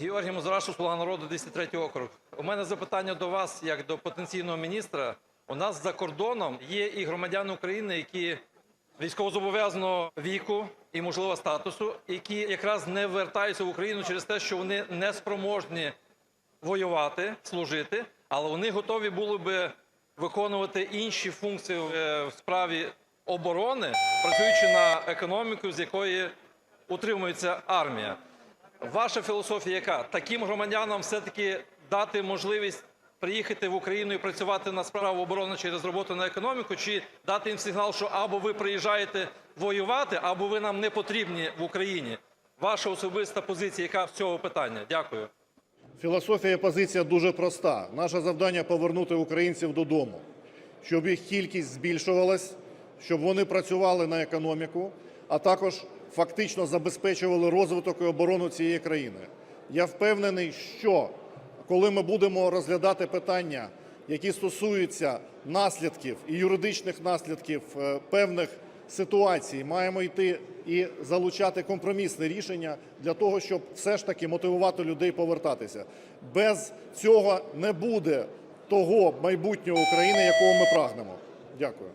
Георгій Мозрашу, «Слуга народу», 203 округ. У мене запитання до вас, як до потенційного міністра. У нас за кордоном є і громадяни України, які військовозобов'язаного віку і, можливо, статусу, які якраз не вертаються в Україну через те, що вони не спроможні воювати, служити, але вони готові були би виконувати інші функції е, в справі оборони, працюючи на економіку, з якої утримується армія. Ваша філософія яка? Таким громадянам все-таки дати можливість приїхати в Україну і працювати на справу оборони через роботу на економіку, чи дати їм сигнал, що або ви приїжджаєте воювати, або ви нам не потрібні в Україні? Ваша особиста позиція, яка з цього питання? Дякую. Філософія позиція дуже проста. Наше завдання повернути українців додому, щоб їх кількість збільшувалась, щоб вони працювали на економіку, а також фактично забезпечували розвиток і оборону цієї країни. Я впевнений, що коли ми будемо розглядати питання, які стосуються наслідків і юридичних наслідків е, певних ситуацій, маємо йти і залучати компромісне рішення для того, щоб все ж таки мотивувати людей повертатися. Без цього не буде того майбутнього України, якого ми прагнемо. Дякую.